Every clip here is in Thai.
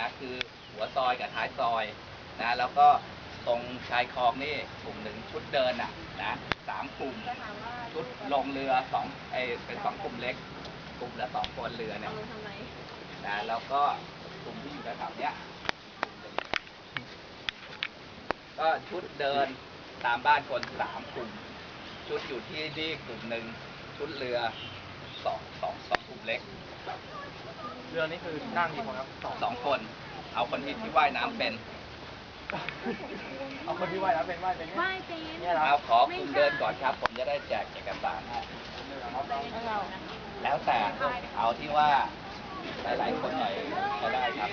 นะคือหัวซอยกับท้ายซอยนะแล้วก็ตรงชายคลองนี่กลุ่มหนึ่งชุดเดินอะนะสามกลุ่มชุดลงเรือสองไอเป็นสองกลุ่มเล็ก กลุ่มละสองคนเรือเนี่ยนะแล้วก็กลุ่มที่อยู่แถวๆเนี้ยก็ชุดเดินตามบ้านคนสามกลุ่ม ชุดอยู่ที่นี่กลุ่มหนึ่งชุดเรือสองสองสองกลุ่มเล็ก เรือนี่คือนั่งกี่คนครับสองสองคน เอาคนที่ที่ว่ายน้ำเป็น เอาคนที่ว่ายน้ำเป็นว่ายเป็นเนี่ยไม่เป็นเนี่ยเหรอเอาขอกลุ่มเดินก่อนครับ ผมจะได้แจกเอกสารให้แล้วแต่เอาที่ว่าหลายๆคนหน่อยก็ได้ครับ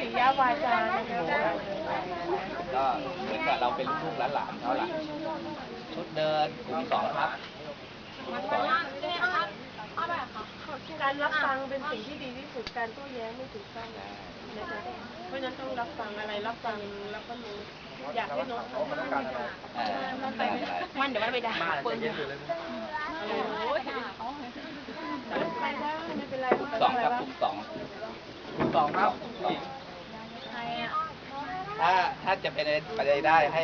ปิยาวาจานะคะก็เหมือนกับเราเป็นลูกๆหลานๆเขาล่ะชุดเดินกลุ่มสองครับกลุ่ม สองการรับฟังเป็นสิ่งที่ดีที่สุดการโต้แย้งไม่ถูกต้องนะคะเพราะฉะนั้นต้องรับฟังอะไรรับฟังแล้วก็รู้อยากให้น้องเขามันต้องการอะไม่ได้ได้มันเดี๋ยวมันไปด่ามาคนจะเย็นอยู่เลโอ้ยไปได้ไม่เป็นไรกลุ่มสองครับกลุ่มสองกลุ่มสองครับถ้าถ้าจะเป็นไปได้ให้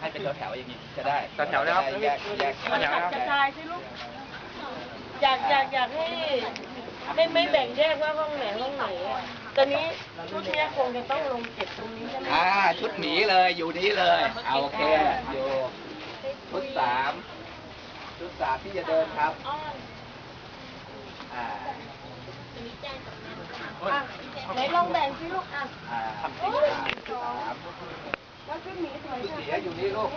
ให้เป็นแถวๆอย่างนี้ก็ได้แถวนะครับจะได้แยกแยกต่อแถวกระจายสิลูก อยากอยากอยากให้ไม่ไม่แบ่งแยกว่าห้องไหนห้องไหนอะตอนนี้ชุดเนี้ยคงจะต้องลงเก็บตรงนี้ใช่ไหมอ่าชุดหมีเลยอยู่นี้เลยเอาโอเคอยู่ชุดสามชุดสามที่จะเดินครับอ่าอะไหนลองแบ่งสิลูกอะอ่าทำสีสามชุดสามแล้วชุดหมีสวยชุดค่ะหมีอยู่นี่ลูก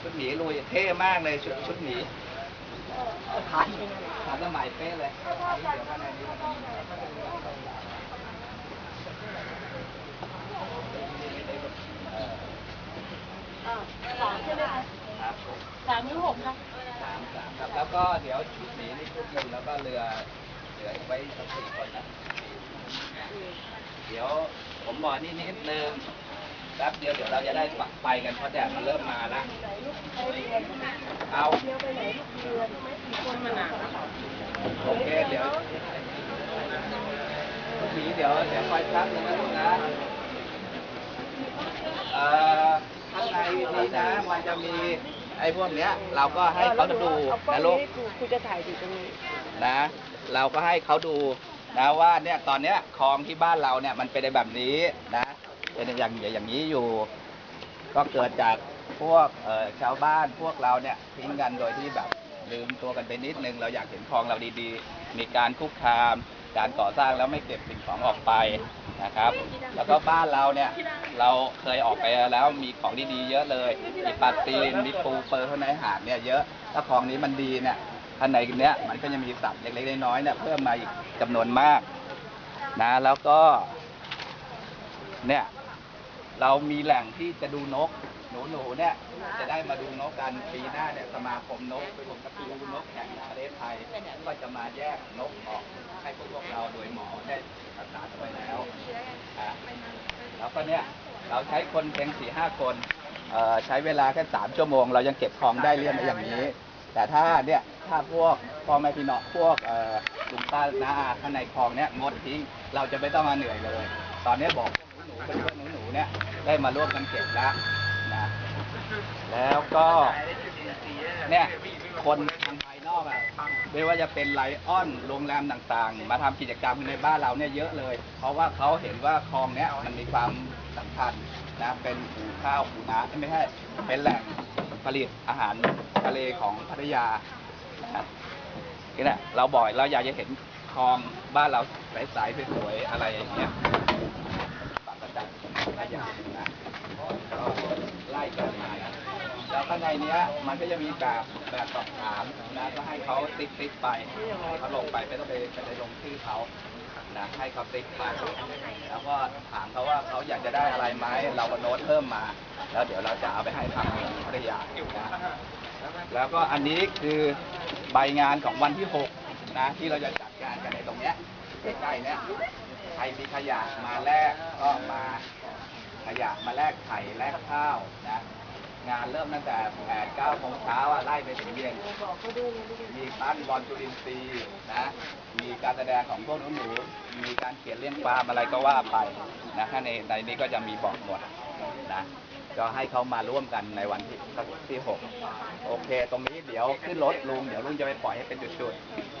ชุดหมีลุยเท่มากเลยชุดชุดหมี ทันทันสมัยเป๊ะเลยเดี๋ยวข้างในนี้มันมีอะสามใช่ไหมคะครับสามหรือหกคะสามสามครับ แล้วก็เดี๋ยวชุดหมีนี่ชุดหนึ่งแล้วก็เรือเหลือไว้สักสี่คนนะ เดี๋ยวผมบอกนี่นิดนึงแป๊บเดียวเดี๋ยวเราจะได้ไปกันเพราะแดดมันเริ่มมาแล้วเอาโอเคเดี๋ยวหนีเดี๋ยวเดี๋ยวคอยครับนึงนะลูกนะเอ่อข้างในนี้นะมันจะมีไอ้พวกเนี้ย เราก็ให้เขาดูนะลูกครูครูจะถ่ายอยู่ตรงนี้นะ เราก็ให้เขาดูนะว่าเนี่ยตอนเนี้ยคลองที่บ้านเราเนี่ยมันเป็นแบบนี้นะ เป็นอย่างอย่างนี้อยู่ ก็เกิดจากพวกเอ่อชาวบ้านพวกเราเนี่ยทิ้งกันโดยที่แบบลืมตัวกันไปนิดนึง เราอยากเห็นคลองเราดีๆ มีการคุกคาม การก่อสร้างแล้วไม่เก็บสิ่งของออกไปนะครับ แล้วก็บ้านเราเนี่ยเราเคยออกไปแล้วมีของดีๆเยอะเลยมีปลาตีนมีปูเปอร์ข้างในหาดเนี่ยเยอะถ้าคลองนี้มันดีเนี่ยข้างในเนี้ยมันก็จะมีสัตว์เล็กๆน้อยๆเนี่ยเพิ่มมาอีกจำนวนมากนะแล้วก็เนี่ย เรามีแหล่งที่จะดูนก หนูๆเนี่ยจะได้มาดูนกกันปีหน้าเนี่ยสมาคมนกผมกระตูนกแห่งประเทศไทยก็จะมาแยกนกออกให้พวกเราโดยหมอได้ระสานเอาไว้แล้วอะแล้วก็เนี่ยเราใช้คนเพียงสี่ห้าคนเอ่อใช้เวลาแค่สามชั่วโมง เรายังเก็บของได้เรียนอย่างนี้ แต่ถ้าเนี่ยถ้าพวกพ่อแม่พี่น้องพวกเอ่อลุงป้าน้าอาข้างในคลองเนี่ยงดทิ้งเราจะไม่ต้องมาเหนื่อยเลย ตอนนี้บอกหนูๆ เนี่ยได้มาร่วมกันเก็บแล้วนะแล้วก็เนี่ยคนทางภายนอกอะไม่ว่าจะเป็นไลออนโรงแรมต่างๆ มาทำกิจกรรมในบ้านเราเนี่ยเยอะเลย เพราะว่าเขาเห็นว่าคลองเนี้ยมันมีความสำคัญนะเป็นหูข้าวหูน้ำไม่ใช่เป็นแหล่งผลิตอาหารทะเลของพัทยานี่แหละเราบ่อยเราอยากจะเห็นคลองบ้านเราใสๆสวยๆอะไรอย่างเงี้ยปากกระจัดขยะนะ ก็ ไล่กันมานแล้วข้างในเนี้ย มันก็จะมีแบบแบบสอบถามนะก็ให้เขาติ๊กติ๊กไปให้เขาลงไปไม่ต้องไปไปลงชื่อเขานะให้เขาติ๊กไปแล้วก็ถามเขาว่าเขาอยากจะได้อะไรไหมเราก็โน้ตเพิ่มมา แล้วเดี๋ยวเราจะเอาไปให้ทางภรรยานะแล้วก็อันนี้คือใบงานของวันที่หกนะที่เราจะจัดการกันในตรงเนี้ยใกล้ๆเนี้ยใครมีขยะมาแลกก็มา ขยะมาแลกไข่แลกข้าวนะงานเริ่มตั้งแต่แปดเก้าโมงเช้าอะไล่ไปถึงเย็น มีปั้นบอลจุลินทรีย์นะ มีการแสดงของพวกหนูๆมีการเขียนเรื่องปลามอะไรก็ว่าไปนะถ้าในในนี้ก็จะมีบอกหมดนะ ก็ให้เขามาร่วมกันในวันที่ที่หกโอเค ตรงนี้เดี๋ยวขึ้นรถลุงเดี๋ยวลุงจะไปปล่อยให้เป็นจุด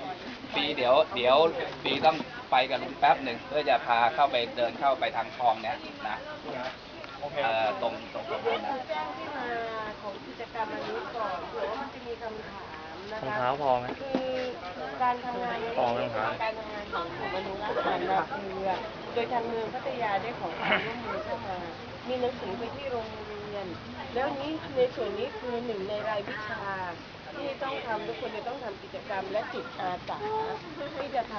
ๆปีเดี๋ยวเดี๋ยวปีต้องไปกับลุงแป๊บหนึ่งเพื่อจะพาเข้าไปเดินเข้าไปทางคลองเนี้ยนะโอเคเอ่อตรงตรงตรงนั้นนะแจ้งที่มาของกิจกรรมอันนี้ก่อนเผื่อว่ามันจะมีคำถามนะรองคะเท้าพอไหม คือการทำงานในพอไหมรองเท้า การทำงานของกลุ่มอนุรักษ์สัตว์นาเรือโดยทางเมืองพัทยาได้ขอความร่วมมือเข้ามา มีหนังสือไปที่โรงเรียน แล้วนี้ในส่วนนี้คือหนึ่งในรายวิชา ที่ต้องทำทุกคนจะต้องทำกิจกรรมและจิตอาสาที่จะท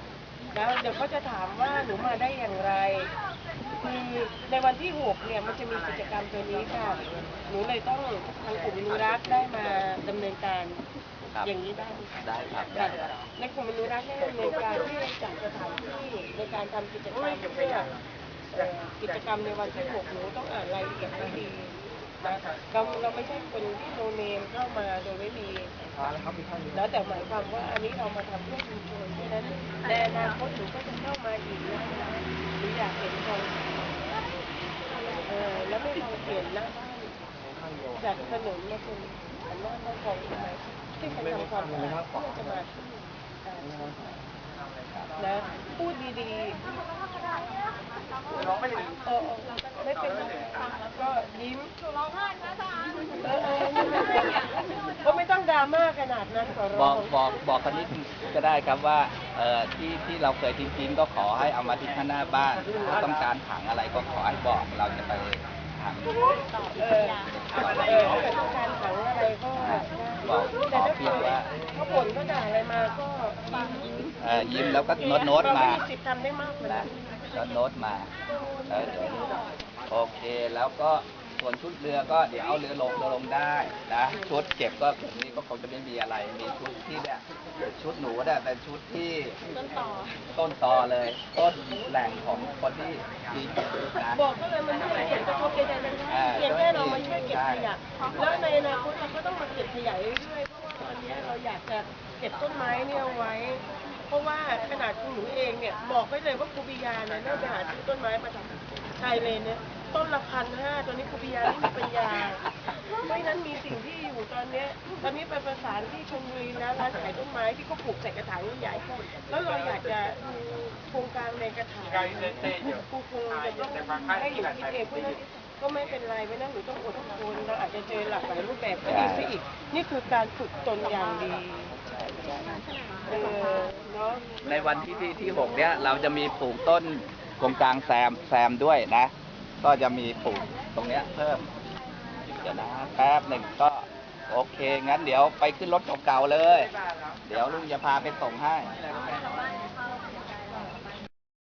ำแล้วเดี๋ยวเขาจะถามว่าหนูมาได้อย่างไรคือในวันที่หกเนี่ยมันจะมีกิจกรรมตัวนี้ค่ะ หนูเลยต้องทางกลุ่มอนุรักษ์ได้มาดำเนินการ ครับอย่างนี้ได้ไหมคะ ได้ครับค่ะในกลุ่มอนุรักษ์ได้ดำเนินการที่จัดสถานที่ในการทำกิจกรรมเพื่อเอ่อ กิจกรรมในวันที่หกหนูต้องอ่านรายละเอียดให้ดีนะเราเราไม่ใช่คนที่โนเนมเข้ามาโดยไม่มีแล้วแต่หมายความว่าอันนี้เรามาทำเพื่อชุมชนเพราะฉะนั้นในอนาคตหนูก็จะเข้ามาอีกนะหนูอยากเห็นคนเออแล้วไม่ลองเปลี่ยนหน้าบ้านจากถนนมาเป็นอันหน้าบ้านของใช่ไหมที่จะทำความสะอาดเพื่อจะมาที่อ่านะพูดดี ๆร้องไม่ถึงเออไม่เป็นไรก็ยิ้มเออเออก็ไม่ต้องดราม่าขนาดนั้นขอร้บอองกบอกบอกกันนิดก็ได้ครับว่าเอ่อที่ที่เราเคยทิ้งทิ้งๆก็ขอให้เอามาทิ้งข้างหน้าบ้านถ้าต้องการถังอะไรก็ขอให้บอกเราจะไปถังเออเออถ้าเกิดต้องการถังอะไรก็ได้บอกแต่ขอถ้าเพีเกิยงดว่าเขาบ่นเขาด่าอะไรมาก็ยิ้มเอ่อยิ้มแล้วก็โน้ตโน้ตมาเรไสิทธิ์ทำได้มากกว่านะนั้น แล้วโน้ตมาแล้วเดี๋ยวโอเคแล้วก็ส่วนชุดเรือก็เดี๋ยวเอาเรือลงเรือลงได้นะชุดเก็บก็แบบนี้ก็คงจะไม่มีอะไร มีชุดที่เนี่ยชุดหนูเนี่ยเป็นชุดที่ต้นต่อต้นตอเลย ต้นแหล่งของคนที่ดีนะบอกก็เลยมันไม่มีผลกระทบใดๆทั้งนั้นเพียงแค่เรามาช่วยเก็บขยะแล้วในอนาคตเราก็ต้องมาเก็บขยะเรื่อยๆเพราะว่าตอนนี้เราอยากจะเก็บต้นไม้เนี่ยเอาไว้ เพราะว่าขนาดคุณหนูเอง เนี่ยบอกไว้เลยว่าครูปิยาเนี่ยน่าจะหาซื้อต้นไม้มาทำชายเลนเนี่ยต้นละพันห้าตอนนี้ครูปิยาไม่มีปัญญาเพราะฉะนั้นมีสิ่งที่อยู่ตอนเนี้ยตอนนี้ไปประสานที่ชลบุรีนะร้านขายต้นไม้ที่เขาปลูกใส่กระถางใหญ่ๆแล้วเราอยากจะดูโครงการในกระถางครูคงจะต้องให้อยู่คิดเองเพราะฉะนั้นก็ไม่เป็นไรไม่นั่นหนูต้องอดทนเราอาจจะเจอหลากหลายรูปแบบก็ดีซะอีก นี่คือการฝึกตนอย่างดีเออเนาะ ในวันที่ที่ที่หกเนี้ยเราจะมีปลูกต้นกงกลางแซมแซมด้วยนะ ก็จะมีปลูกตรงเนี้ยเพิ่มเดี๋ยวนะแป๊บหนึ่งก็โอเค งั้นเดี๋ยวไปขึ้นรถเก่าๆเลย เดี๋ยวลุงจะพาไปส่งให้